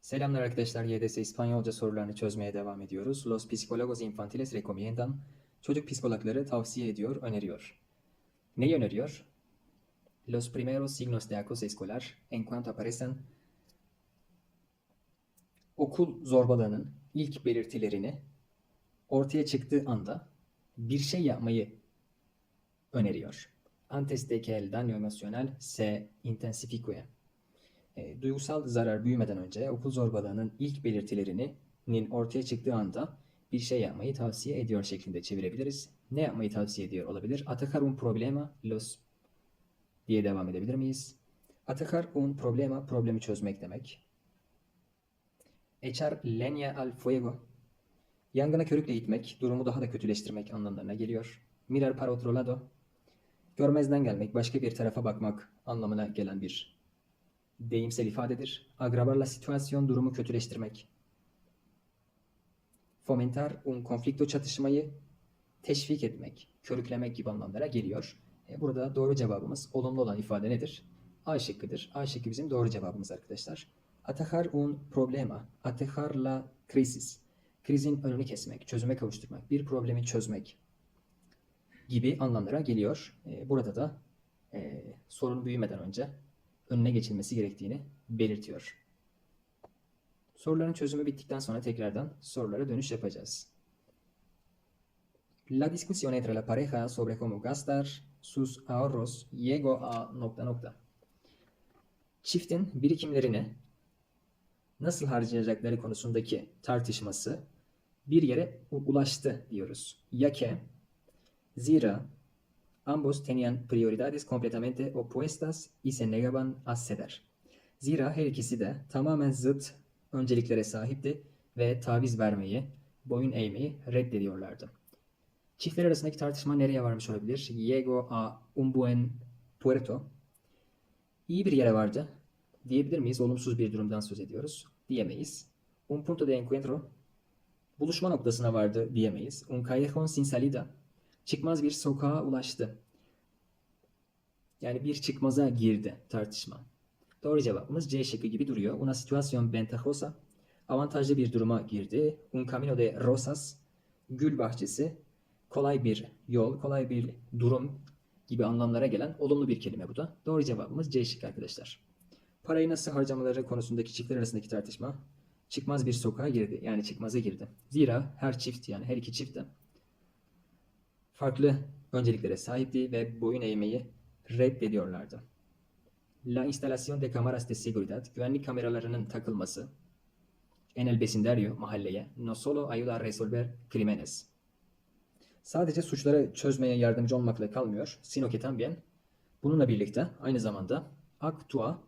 Selamlar arkadaşlar. YDS İspanyolca sorularını çözmeye devam ediyoruz. Los psicólogos infantiles recomiendan. Çocuk psikologları tavsiye ediyor, öneriyor. Neyi öneriyor? Los primeros signos de acoso escolar en cuanto aparecen okul zorbalığının ilk belirtilerini ortaya çıktığı anda bir şey yapmayı öneriyor. Antes de que el daño emocional se intensifique. E, duygusal zarar büyümeden önce okul zorbalığının ilk belirtilerinin ortaya çıktığı anda bir şey yapmayı tavsiye ediyor şeklinde çevirebiliriz. Ne yapmayı tavsiye ediyor olabilir? Atacar un problema los diye devam edebilir miyiz? Atacar un problema problemi çözmek demek. Echar leña al fuego yangına körükle gitmek, durumu daha da kötüleştirmek anlamlarına geliyor. Mirar para otro lado görmezden gelmek, başka bir tarafa bakmak anlamına gelen bir deyimsel ifadedir. Agravar la situación durumu kötüleştirmek. Fomentar un conflicto çatışmayı teşvik etmek, körüklemek gibi anlamlara geliyor. E, Burada doğru cevabımız olumlu olan ifade nedir? A şıkkıdır. A şıkkı bizim doğru cevabımız arkadaşlar. Atajar un problema, atajar la crisis. Krizin önünü kesmek, çözüme kavuşturmak, bir problemi çözmek gibi anlamlara geliyor. E, Burada da e, sorun büyümeden önce önüne geçilmesi gerektiğini belirtiyor. Soruların çözümü bittikten sonra tekrardan sorulara dönüş yapacağız. La discusión entre la pareja sobre cómo gastar sus ahorros llegó a nokta nokta. Çiftin birikimlerini nasıl harcayacakları konusundaki tartışması bir yere ulaştı diyoruz. Ya que zira Ambos tenían prioridades completamente opuestas y se negaban a ceder. Zira her ikisi de tamamen zıt önceliklere sahipti ve taviz vermeyi, boyun eğmeyi reddediyorlardı. Çiftler arasındaki tartışma nereye varmış olabilir? Llegó a un buen puerto. İyi bir yere vardı. Diyebilir miyiz? Olumsuz bir durumdan söz ediyoruz. Diyemeyiz. Un punto de encuentro. Buluşma noktasına vardı diyemeyiz. Un callejón sin salida çıkmaz bir sokağa ulaştı. Yani bir çıkmaza girdi tartışma. Doğru cevabımız C şıkkı gibi duruyor. Una situación ventajosa avantajlı bir duruma girdi. Un camino de rosas gül bahçesi kolay bir yol, kolay bir durum gibi anlamlara gelen olumlu bir kelime bu da. Doğru cevabımız C şıkkı arkadaşlar. Parayı nasıl harcamaları konusundaki çiftler arasındaki tartışma çıkmaz bir sokağa girdi. Yani çıkmaza girdi. Zira her çift yani her iki çift de farklı önceliklere sahipti ve boyun eğmeyi reddediyorlardı. La instalación de cámaras de seguridad, güvenlik kameralarının takılması en el vecindario, mahalleye, no solo ayuda a resolver crímenes. Sadece suçları çözmeye yardımcı olmakla kalmıyor, sino que también bununla birlikte aynı zamanda actúa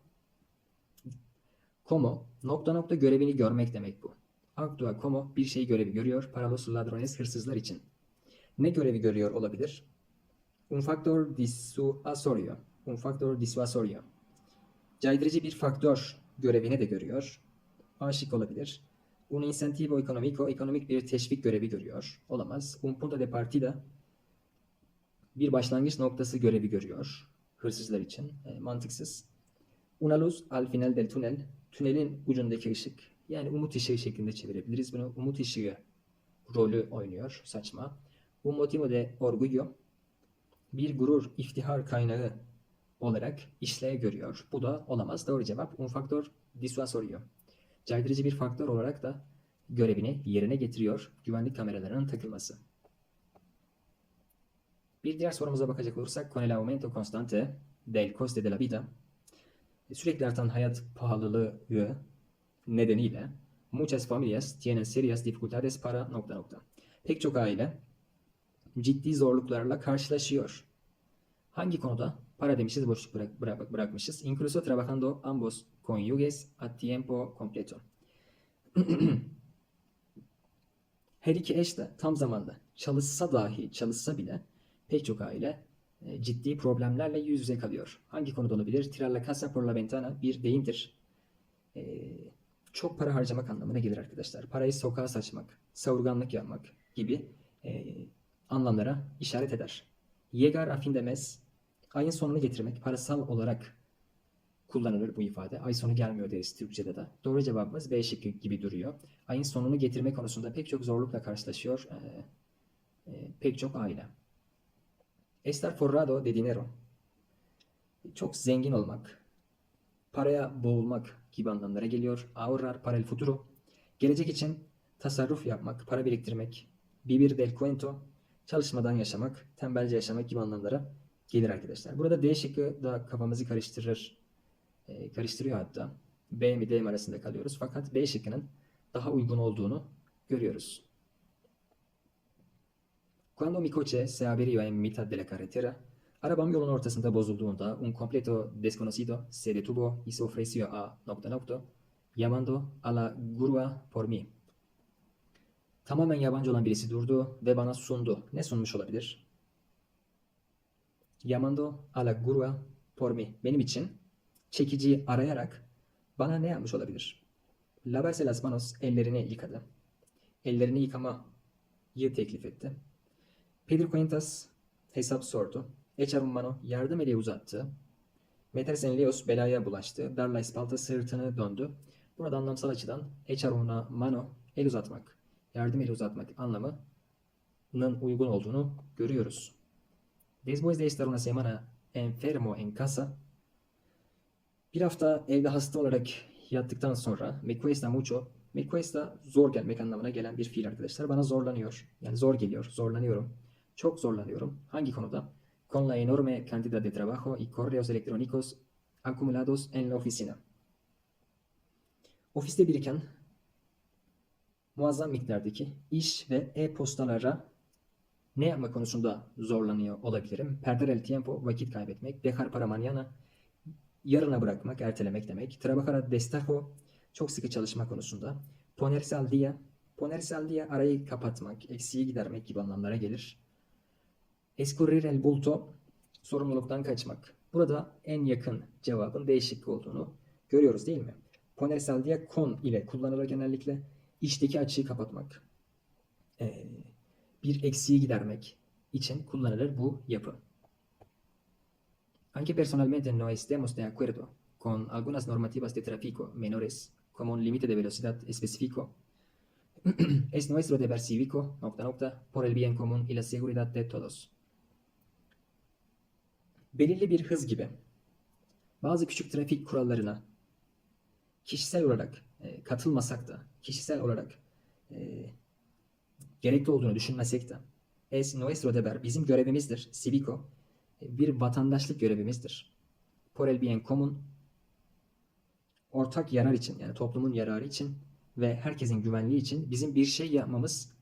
como nokta nokta görevini görmek demek bu. Actúa como bir şey görevi görüyor para los ladrones hırsızlar için. Ne görevi görüyor olabilir? Un factor disuasorio. Un factor disuasorio. Caydırıcı bir faktör görevini de görüyor. Aşık olabilir. Un incentivo económico. Ekonomik bir teşvik görevi görüyor. Olamaz. Un punto de partida. Bir başlangıç noktası görevi görüyor. Hırsızlar için. E, mantıksız. Una luz al final del tunel. Tünelin ucundaki ışık. Yani umut ışığı şeklinde çevirebiliriz. Bunu umut ışığı rolü oynuyor. Saçma. Un motivo de orgullo bir gurur, iftihar kaynağı olarak işlev görüyor. Bu da olamaz. Doğru cevap un factor disuasorio. Caydırıcı bir faktör olarak da görevini yerine getiriyor güvenlik kameralarının takılması. Bir diğer sorumuza bakacak olursak con el aumento constante del coste de la vida sürekli artan hayat pahalılığı nedeniyle muchas familias tienen serias dificultades para nokta nokta. Pek çok aile ciddi zorluklarla karşılaşıyor. Hangi konuda? Para demişiz, boşluk bırak, bırak- bırakmışız. Incluso trabajando ambos cónyuges a tiempo completo. Her iki eş de tam zamanda çalışsa dahi, çalışsa bile pek çok aile e, ciddi problemlerle yüz yüze kalıyor. Hangi konuda olabilir? Tirar la casa por la ventana bir deyimdir. E, çok para harcamak anlamına gelir arkadaşlar. Parayı sokağa saçmak, savurganlık yapmak gibi e, anlamlara işaret eder. Yegar a fin de mes, ayın sonunu getirmek, parasal olarak kullanılır bu ifade. Ay sonu gelmiyor deriz Türkçe'de de. Doğru cevabımız B şıkkı gibi duruyor. Ayın sonunu getirme konusunda pek çok zorlukla karşılaşıyor e, e, pek çok aile. Estar forrado de dinero. Çok zengin olmak, paraya boğulmak gibi anlamlara geliyor. Ahorrar para el futuro. Gelecek için tasarruf yapmak, para biriktirmek. Vivir del cuento. Çalışmadan yaşamak, tembelce yaşamak gibi anlamlara gelir arkadaşlar. Burada D şıkkı da kafamızı karıştırır. e, karıştırıyor hatta. B mi D mi arasında kalıyoruz. Fakat B şıkkının daha uygun olduğunu görüyoruz. Cuando mi coche se averió en mitad de la carretera, arabam yolun ortasında bozulduğunda un completo desconocido se detuvo y se ofreció a nokta nokta llamando a la grúa por mí. Tamamen yabancı olan birisi durdu ve bana sundu. Ne sunmuş olabilir? Llamando a la grúa por mí. Benim için çekiciyi arayarak bana ne yapmış olabilir? Lavarse las manos ellerini yıkadı. Ellerini yıkamayı teklif etti. Pedir Cuentas hesap sordu. Echar mano yardım eli uzattı. Metersen Leos belaya bulaştı. Darla Espalta sırtını döndü. Burada anlamsal açıdan echar mano el uzatmak, yardım eli uzatmak anlamının uygun olduğunu görüyoruz. Después de estar una semana enfermo en casa, bir hafta evde hasta olarak yattıktan sonra me cuesta mucho, me cuesta zor gelmek anlamına gelen bir fiil arkadaşlar. Bana zorlanıyor. Yani zor geliyor, zorlanıyorum. Çok zorlanıyorum. Hangi konuda? Con la enorme cantidad de trabajo y correos electrónicos acumulados en la oficina. Ofiste biriken muazzam miktardaki iş ve e-postalara ne yapma konusunda zorlanıyor olabilirim. Perder el tiempo, vakit kaybetmek. Dejar para mañana, yarına bırakmak, ertelemek demek. Trabajar destajo, çok sıkı çalışma konusunda. Ponerse al día, ponerse al día arayı kapatmak, eksiği gidermek gibi anlamlara gelir. Escurrir el bulto, sorumluluktan kaçmak. Burada en yakın cevabın D şıkkı olduğunu görüyoruz değil mi? Ponerse al día con ile kullanılır genellikle. İşteki açığı kapatmak. Ee, bir eksiği gidermek için kullanılır bu yapı. Aunque personalmente no estemos de acuerdo con algunas normativas de tráfico menores, como un límite de velocidad específico, es nuestro deber cívico, nokta nokta, por el bien común y la seguridad de todos. Belirli bir hız gibi bazı küçük trafik kurallarına kişisel olarak e, katılmasak da, kişisel olarak e, gerekli olduğunu düşünmesek de es nuestro deber, bizim görevimizdir, civico, e, bir vatandaşlık görevimizdir. Por el bien común, ortak yarar için yani toplumun yararı için ve herkesin güvenliği için bizim bir şey yapmamız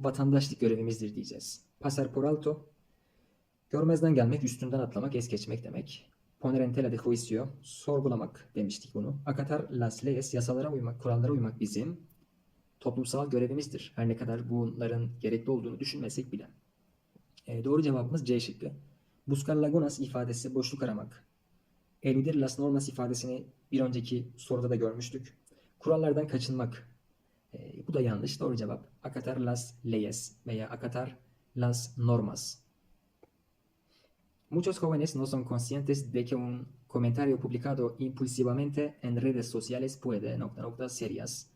vatandaşlık görevimizdir diyeceğiz. Pasar por alto, görmezden gelmek, üstünden atlamak, es geçmek demek. Poner en tela de juicio, sorgulamak demiştik bunu. Acatar las leyes, yasalara uymak, kurallara uymak bizim toplumsal görevimizdir. Her ne kadar bunların gerekli olduğunu düşünmesek bile. E, doğru cevabımız C şıkkı. Buscar lagunas ifadesi boşluk aramak. Eludir las normas ifadesini bir önceki soruda da görmüştük. Kurallardan kaçınmak. E, bu da yanlış. Doğru cevap. Acatar las leyes veya acatar las normas. Muchos jóvenes no son conscientes de que un comentario publicado impulsivamente en redes sociales puede nokta nokta serias.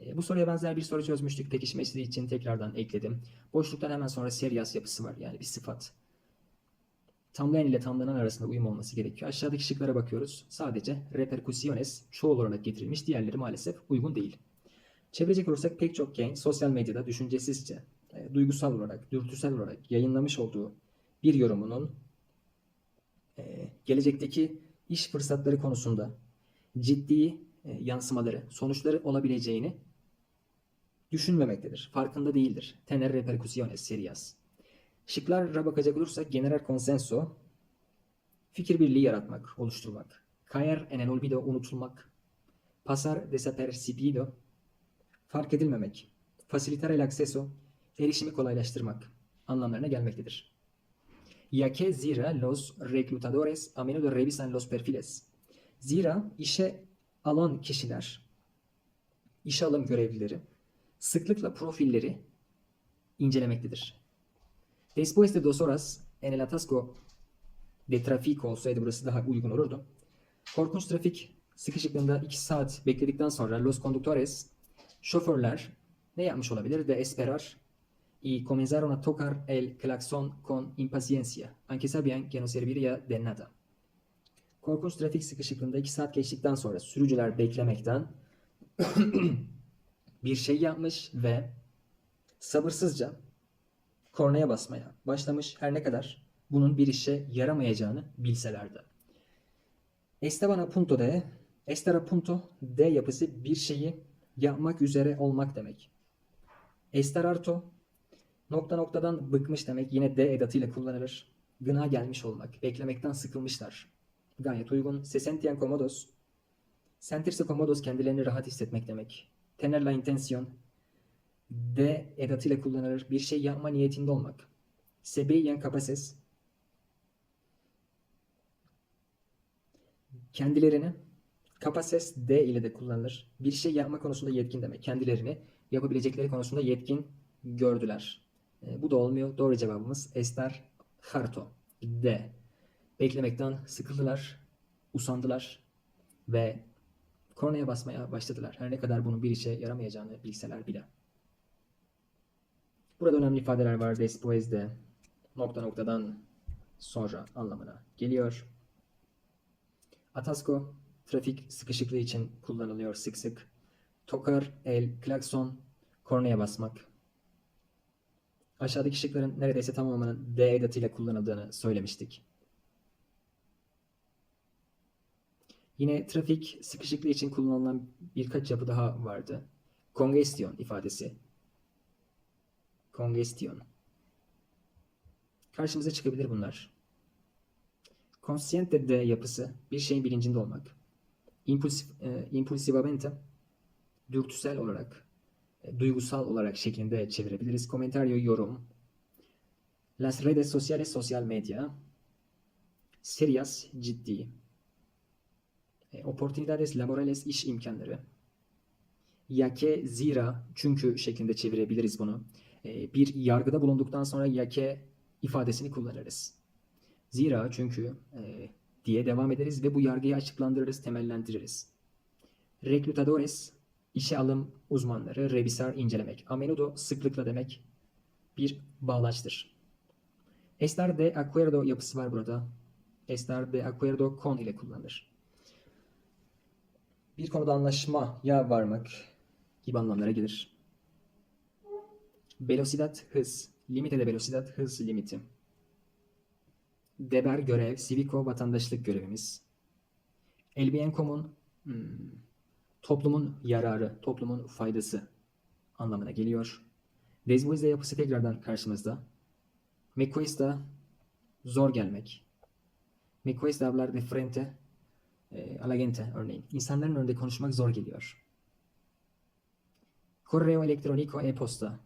E, bu soruya benzer bir soru çözmüştük. Pekişmesi için tekrardan ekledim. Boşluktan hemen sonra serias yapısı var. Yani bir sıfat. Tamlayan ile tamlanan arasında uyum olması gerekiyor. Aşağıdaki şıklara bakıyoruz. Sadece repercusiones çoğul olarak getirilmiş. Diğerleri maalesef uygun değil. Çevirecek olursak pek çok genç sosyal medyada düşüncesizce, e, duygusal olarak, dürtüsel olarak yayınlamış olduğu bir yorumunun gelecekteki iş fırsatları konusunda ciddi e, yansımaları, sonuçları olabileceğini düşünmemektedir. Farkında değildir. Tener repercusiones serias. Şıklara bakacak olursak general consenso, fikir birliği yaratmak, oluşturmak. Caer en el olvido, unutulmak. Pasar desapercibido, fark edilmemek. Facilitar el acceso, erişimi kolaylaştırmak anlamlarına gelmektedir. Ya que zira los reclutadores a menudo revisan los perfiles. Zira işe alan kişiler, işe alım görevlileri sıklıkla profilleri incelemektedir. Después de dos horas en el atasco de tráfico olsaydı burası daha uygun olurdu. Korkunç trafik sıkışıklığında 2 saat bekledikten sonra Los Conductores şoförler ne yapmış olabilir? De esperar y comenzaron a tocar el claxon con impaciencia, aunque sabían que no serviría de nada. Korkunç trafik sıkışıklığında 2 saat geçtikten sonra sürücüler beklemekten bir şey yapmış ve sabırsızca kornaya basmaya başlamış her ne kadar bunun bir işe yaramayacağını bilselerdi. Estaban a punto de, estar a punto de yapısı bir şeyi yapmak üzere olmak demek. Estar harto, nokta noktadan bıkmış demek yine de edatıyla kullanılır. Gına gelmiş olmak, beklemekten sıkılmışlar. Gayet uygun. Se cómodos. Sentirse cómodos kendilerini rahat hissetmek demek. Tener la intención. De edatıyla kullanılır. Bir şey yapma niyetinde olmak. Se veían capaces. Kendilerini capaces de ile de kullanılır. Bir şey yapma konusunda yetkin demek. Kendilerini yapabilecekleri konusunda yetkin gördüler. E, bu da olmuyor. Doğru cevabımız estar harto. De. Beklemekten sıkıldılar, usandılar ve kornaya basmaya başladılar. Her ne kadar bunun bir işe yaramayacağını bilseler bile. Burada önemli ifadeler var. Después de nokta noktadan sonra anlamına geliyor. Atasco trafik sıkışıklığı için kullanılıyor sık sık. Tocar el klakson kornaya basmak. Aşağıdaki şıkların neredeyse tamamının D edatıyla kullanıldığını söylemiştik. Yine trafik sıkışıklığı için kullanılan birkaç yapı daha vardı. Congestion ifadesi. Congestion. Karşımıza çıkabilir bunlar. Consciente de yapısı bir şeyin bilincinde olmak. Impulsif, e, dürtüsel olarak, duygusal olarak şeklinde çevirebiliriz. Comentario yorum. Las redes sociales sosyal medya. Serias ciddi. E, oportunidades laborales iş imkanları. Yake zira çünkü şeklinde çevirebiliriz bunu. E, bir yargıda bulunduktan sonra yake ifadesini kullanırız. Zira çünkü e, diye devam ederiz ve bu yargıyı açıklandırırız, temellendiririz. Reclutadores işe alım uzmanları, revisar incelemek. A menudo sıklıkla demek bir bağlaçtır. Estar de acuerdo yapısı var burada. Estar de acuerdo con ile kullanılır bir konuda anlaşmaya varmak gibi anlamlara gelir. Velocidad hız, limite de velocidad hız limiti. Deber görev, civico vatandaşlık görevimiz. El bien común, hmm, toplumun yararı, toplumun faydası anlamına geliyor. Después de yapısı tekrardan karşımızda. Me cuesta zor gelmek. Me cuesta hablar de frente e, a la gente örneğin. İnsanların önünde konuşmak zor geliyor. Correo electrónico e-posta.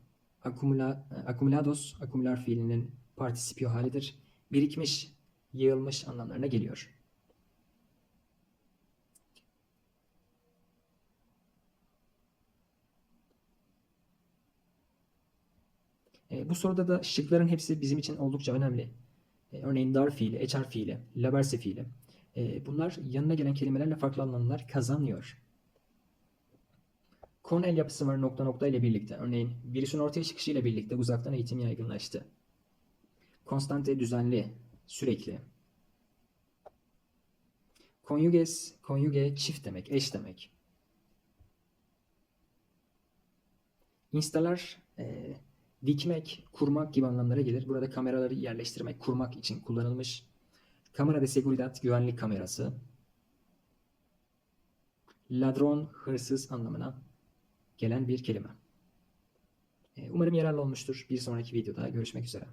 Acumula, acumulados, akumular fiilinin participio halidir. Birikmiş, yığılmış anlamlarına geliyor. E, bu soruda da şıkların hepsi bizim için oldukça önemli. E, örneğin dar fiili, eçar fiili, laberse fiili. E, bunlar yanına gelen kelimelerle farklı anlamlar kazanıyor. El yapısı var nokta nokta ile birlikte. Örneğin virüsün ortaya çıkışıyla birlikte uzaktan eğitim yaygınlaştı. Konstante düzenli, sürekli. Conjuges, conjuge çift demek, eş demek. Instalar e, dikmek, kurmak gibi anlamlara gelir. Burada kameraları yerleştirmek, kurmak için kullanılmış. Kamera de seguridad güvenlik kamerası. Ladron hırsız anlamına gelen bir kelime. Umarım yararlı olmuştur. Bir sonraki videoda görüşmek üzere.